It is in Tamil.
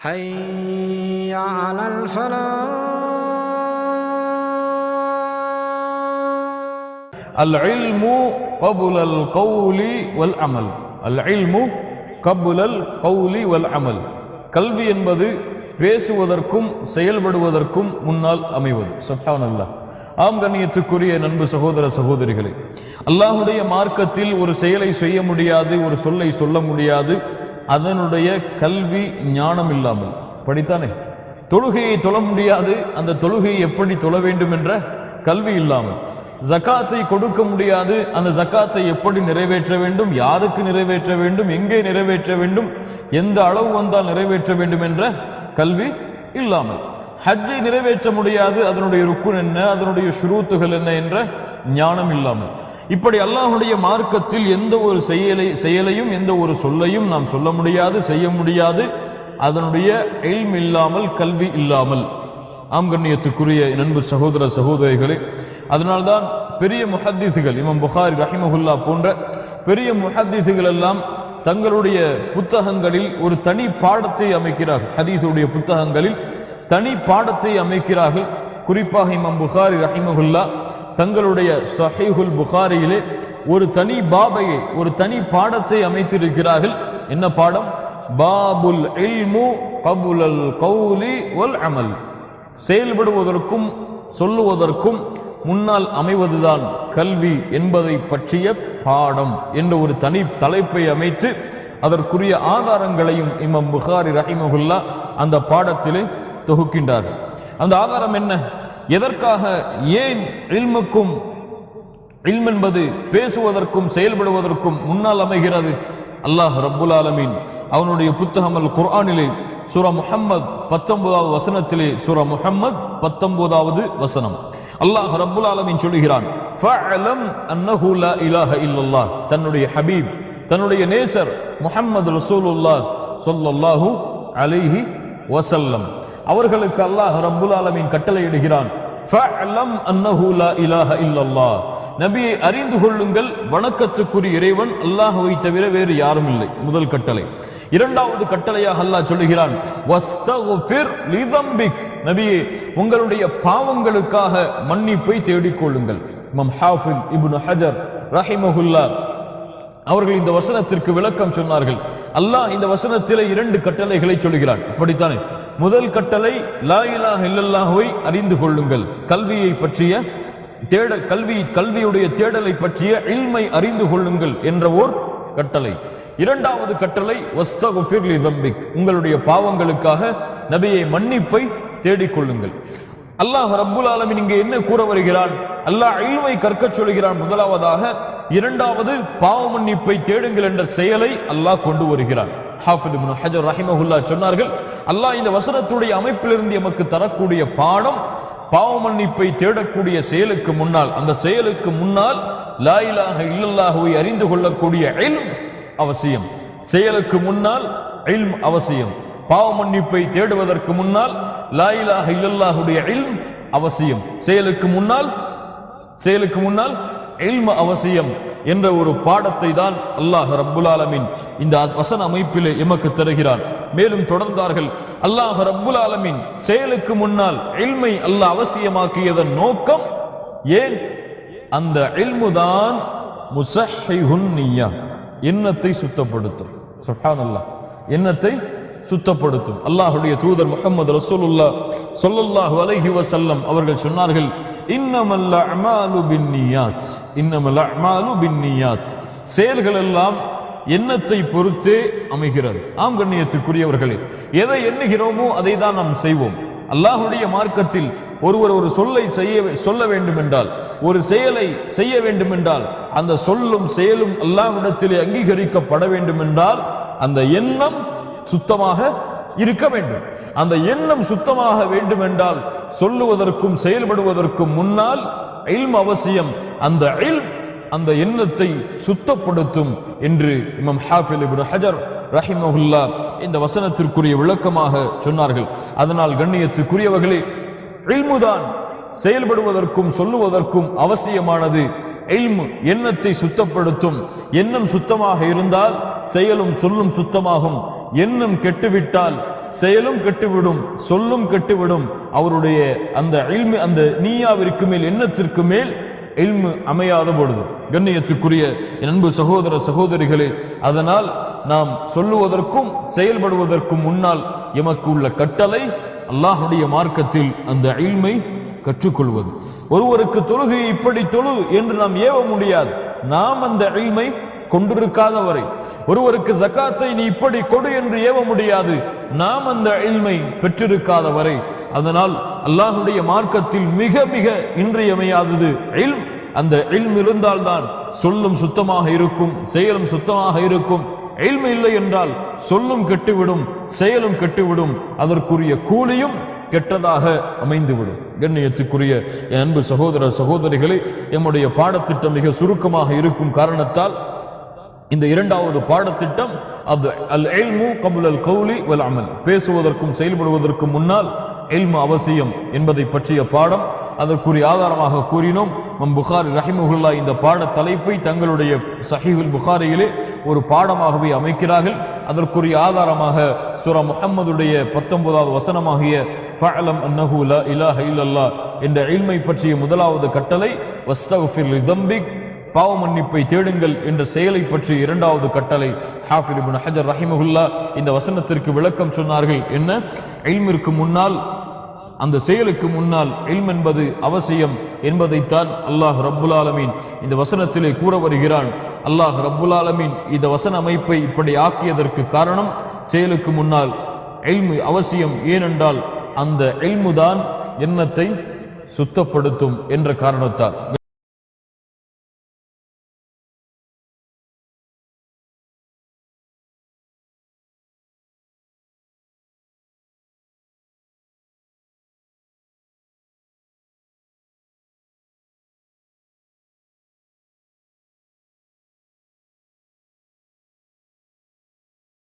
حي على الفلاح العلم قبل القول والعمل العلم قبل القول والعمل கல்வி என்பது பேசுவதற்கும் செயல்படுவதற்கும் முன்னால் அமைவது சுப்ஹான் அல்லாஹ் ஆம் கண்ணியத்துக்குரிய நண்பு சகோதர சகோதரிகளே அல்லாஹுடைய மார்க்கத்தில் ஒரு செயலை செய்ய முடியாது ஒரு சொல்லை சொல்ல முடியாது அதனுடைய கல்வி ஞானம் இல்லாமல் படித்தானே? தொழுகையை தொழ முடியாது. அந்த தொழுகையை எப்படி தொழ வேண்டும் என்ற கல்வி இல்லாமல். ஜக்காத்தை கொடுக்க முடியாது. அந்த ஜக்காத்தை எப்படி நிறைவேற்ற வேண்டும்? யாருக்கு நிறைவேற்ற வேண்டும்? எங்கே நிறைவேற்ற வேண்டும்? எந்த அளவு வந்தால் நிறைவேற்ற வேண்டும் என்ற கல்வி இல்லாமல். ஹஜ்ஜை நிறைவேற்ற முடியாது. அதனுடைய ருக்குன் என்ன? அதனுடைய ஷுரூத்துகள் என்ன என்ற ஞானம் இல்லாமல். இப்படி அல்லாஹுடைய மார்க்கத்தில் எந்த ஒரு செயலை செயலையும் எந்த ஒரு சொல்லையும் நாம் சொல்ல முடியாது செய்ய முடியாது. அதனுடைய எல்ம் இல்லாமல் கல்வி இல்லாமல். ஆம்கண்ணியத்துக்குரிய நண்பு சகோதர சகோதரிகளே அதனால்தான் பெரிய முஹத்தீசுகள் இமாம் புகாரி ரஹிமஹுல்லா போன்ற பெரிய முஹத்தீசுகள் எல்லாம் தங்களுடைய புத்தகங்களில் ஒரு தனி பாடத்தை அமைக்கிறார்கள். ஹதீஸுடைய புத்தகங்களில் தனி பாடத்தை அமைக்கிறார்கள். குறிப்பாக இமாம் புகாரி ரஹிமஹுல்லா தங்களுடைய சஹீஹுல் புகாரியிலே ஒரு தனி பாபையை ஒரு தனி பாடத்தை அமைத்திருக்கிறார்கள். என்ன பாடம்? பாபுல் இல்மு கபுலல் கௌலி வல் அமல். செயல்படுவதற்கும் சொல்லுவதற்கும் முன்னால் அமைவதுதான் கல்வி என்பதை பற்றிய பாடம் என்ற ஒரு தனி தலைப்பை அமைத்து அதற்குரிய ஆதாரங்களையும் இமாம் புகாரி ரஹிமகுல்லா அந்த பாடத்திலே தொகுக்கின்றார்கள். அந்த ஆதாரம் என்ன? எதற்காக ஏன் இல்முக்கும் இல்ம் என்பது பேசுவதற்கும் செயல்படுவதற்கும் முன்னால் அமைகிறது? அல்லாஹ் ரப்புல் ஆலமீன் அவனுடைய புத்தகம் அல் குர்ஆனிலே சூரா முஹம்மத் பத்தொன்பதாவது வசனத்திலே சூரா முஹம்மத் பத்தொன்பதாவது வசனம். அல்லாஹ் ரப்புல் ஆலமீன் சொல்லுகிறான் தன்னுடைய ஹபீப் தன்னுடைய நேசர் முஹம்மது ரசூலுல்லாஹ் சொல்லல்லாஹு அலிஹி வசல்லம் அவர்களுக்கு அல்லாஹ் ரப்புல் ஆலமின் கட்டளையிடுகிறான். இடுகிறான் இல்லல்லாஹ். நபியை அறிந்து கொள்ளுங்கள் வணக்கத்துக்குரிய இறைவன் அல்லாஹுவை தவிர வேறு யாரும் இல்லை. முதல் கட்டளை. இரண்டாவது கட்டளையாக அல்லாஹ் சொல்லுகிறான் நபியே உங்களுடைய பாவங்களுக்காக மன்னிப்பை தேடிக்கொள்ளுங்கள். இமாம் ஹாஃபில் இப்னு ஹஜர் ரஹிமஹுல்லா அவர்கள் இந்த வசனத்திற்கு விளக்கம் சொன்னார்கள். அல்லாஹ் இந்த வசனத்திலே இரண்டு கட்டளைகளை சொல்கிறான் இப்படித்தானே முதல் கட்டளை லா இலாஹ இல்லல்லாஹுவை அறிந்து கொள்ளுங்கள். கல்வியை பற்றிய தேடல் கல்வி கல்வியுடைய தேடலை பற்றிய இல்மை அறிந்து கொள்ளுங்கள் என்ற ஓர் கட்டளை. இரண்டாவது கட்டளை வஸ்தகுஃபிர்லி தம்பிக் உங்களுடைய பாவங்களுக்காக நபியை மன்னிப்பை தேடிக்கொள்ளுங்கள் அல்லாஹ் ரப்புல் ஆலமின் இங்கே என்ன கூற வருகிறான்? அல்லாஹ் இல்மை கற்கச் சொல்கிறான். முதலாவதாக இரண்டாவது பாவ மன்னிப்பை தேடுங்கள் என்ற செயலை அல்லாஹ் கொண்டு வருகிறான். ஹாஃபித் இப்னு ஹஜர் ரஹிமஹுல்லா சொன்னார்கள் அல்லாஹ் இந்த வசனத்துடைய அமைப்பிலிருந்து எமக்கு தரக்கூடிய பாடம் பாவ மன்னிப்பை தேடக்கூடிய செயலுக்கு முன்னால் அந்த செயலுக்கு முன்னால் லாயிலாக இலாஹ அறிந்து கொள்ளக்கூடிய இல்ம் அவசியம். செயலுக்கு முன்னால் இல்ம் அவசியம். பாவ மன்னிப்பை தேடுவதற்கு முன்னால் லாயிலாக இல்லல்லாஹுடைய இல்ம் அவசியம். செயலுக்கு முன்னால் செயலுக்கு முன்னால் இல்ம அவசியம். என்ற ஒரு பாடத்தை தான் அல்லாஹ் ரப்புலாலமின் இந்த வசன அமைப்பிலே எமக்கு தருகிறான். மேலும் தொடர்ந்தார்கள் அல்லாஹ் ரப்புல் ஆலமீன் செயலுக்கு முன்னால் எல்மை அல்லாஹ் அவசியமாக்கியதன் நோக்கம் ஏன்? அந்த இல்முதான் முசஹிஹுன் எண்ணத்தை சுத்தப்படுத்தும்? சொட்டான் அல்லாஹ் எண்ணத்தை சுத்தப்படுத்தும்? அல்லாஹுடைய தூதர் முகமது ரசூலுல்லா சொல்லல்லாஹு அலஹி வசல்லம் அவர்கள் சொன்னார்கள் இன்னமல் அமாலு பின்னியாத் இன்னமல் அமாலு பின்னியாத். செயல்கள் எல்லாம் எண்ணத்தை பொறுத்தே அமைகிறது. ஆம் கண்ணியத்துக்குரியவர்களே எதை எண்ணுகிறோமோ அதை தான் நாம் செய்வோம். அல்லாஹுடைய மார்க்கத்தில் ஒருவர் ஒரு சொல்லை செய்ய சொல்ல வேண்டும் என்றால் ஒரு செயலை செய்ய வேண்டும் என்றால் அந்த சொல்லும் செயலும் அல்லாஹ்விடத்திலே அங்கீகரிக்கப்பட வேண்டும் என்றால் அந்த எண்ணம் சுத்தமாக இருக்க வேண்டும். அந்த எண்ணம் சுத்தமாக வேண்டும் என்றால் சொல்லுவதற்கும் செயல்படுவதற்கும் முன்னால் இல்ம் அவசியம். அந்த இல்ம் அந்த எண்ணத்தை சுத்தப்படுத்தும் என்று இமம் ஹாஃபில் இப்னு ஹஜர் ரஹிமஹுல்லா இந்த வசனத்திற்குரிய விளக்கமாக சொன்னார்கள். அதனால் கண்ணியத்திற்குரியவர்களே இல்முதான் செயல்படுவதற்கும் சொல்லுவதற்கும் அவசியமானது இல்மு எண்ணத்தை சுத்தப்படுத்தும். எண்ணம் சுத்தமாக இருந்தால் செயலும் சொல்லும் சுத்தமாகும். எண்ணம் கெட்டுவிட்டால் செயலும் கெட்டுவிடும் சொல்லும் கெட்டுவிடும். அவருடைய அந்த இல்மு அந்த நீயாவிற்கு மேல் எண்ணத்திற்கு மேல் இல்மு அமையாத பொழுது கண்ணியத்துக்குரிய அன்பு சகோதர சகோதரிகளே அதனால் நாம் சொல்லுவதற்கும் செயல்படுவதற்கும் முன்னால் எமக்கு உள்ள கட்டளை அல்லாஹுடைய மார்க்கத்தில் அந்த இல்மை கற்றுக்கொள்வது. ஒருவருக்கு தொழுகை இப்படி தொழு என்று நாம் ஏவ முடியாது. நாம் அந்த இல்மை கொண்டிருக்காத வரை ஒருவருக்கு ஜக்காத்தை நீ இப்படி கொடு என்று ஏவ முடியாது. நாம் அந்த இல்மை பெற்றிருக்காத வரை அதனால் அல்லாஹுடைய மார்க்கத்தில் மிக மிக இன்றியமையாதது இல்ம். அந்த இல்ம் இருந்தால்தான் சொல்லும் சுத்தமாக இருக்கும் செயலும் சுத்தமாக இருக்கும். இல்ம் இல்லை என்றால் சொல்லும் கெட்டுவிடும் செயலும் கெட்டுவிடும். அதற்குரிய கூலியும் கெட்டதாக அமைந்துவிடும். கண்ணியத்துக்குரிய என் அன்பு சகோதர சகோதரிகளே எம்முடைய பாடத்திட்டம் மிக சுருக்கமாக இருக்கும் காரணத்தால் இந்த இரண்டாவது பாடத்திட்டம் அது அல் எல்மு கபுல் அல் கௌலி வல் அமல். பேசுவதற்கும் செயல்படுவதற்கும் முன்னால் எல்மு அவசியம் என்பதை பற்றிய பாடம். அதற்குரிய ஆதாரமாக கூறினோம். மம் புகாரி ரஹிமுல்லா இந்த பாட தலைப்பை தங்களுடைய சஹீஹுல் புகாரியிலே ஒரு பாடமாகவே அமைக்கிறார்கள். அதற்குரிய ஆதாரமாக சுரா முஹம்மதுடைய பத்தொன்பதாவது வசனமாகிய ஃபஅலம் அன்னஹு லா இலாஹ என்ற இல்மை பற்றிய முதலாவது கட்டளை வஸ்தக்ஃபிர் லிதம்பிக் பாவ மன்னிப்பை தேடுங்கள் என்ற செயலை பற்றி இரண்டாவது கட்டளை ஹாஃபிர் ஹஜர் ரஹிமஹுல்லா இந்த வசனத்திற்கு விளக்கம் சொன்னார்கள். என்ன? எல்மிற்கு முன்னால் அந்த செயலுக்கு முன்னால் இல்ம் என்பது அவசியம் என்பதைத்தான் அல்லாஹ் ரப்புல் ஆலமீன் இந்த வசனத்திலே கூற வருகிறான். அல்லாஹ் ரப்புல் ஆலமீன் இந்த வசன அமைப்பை இப்படி ஆக்கியதற்கு காரணம் செயலுக்கு முன்னால் எல்மு அவசியம் ஏனென்றால் அந்த எல்முதான் எண்ணத்தை சுத்தப்படுத்தும் என்ற காரணத்தால்.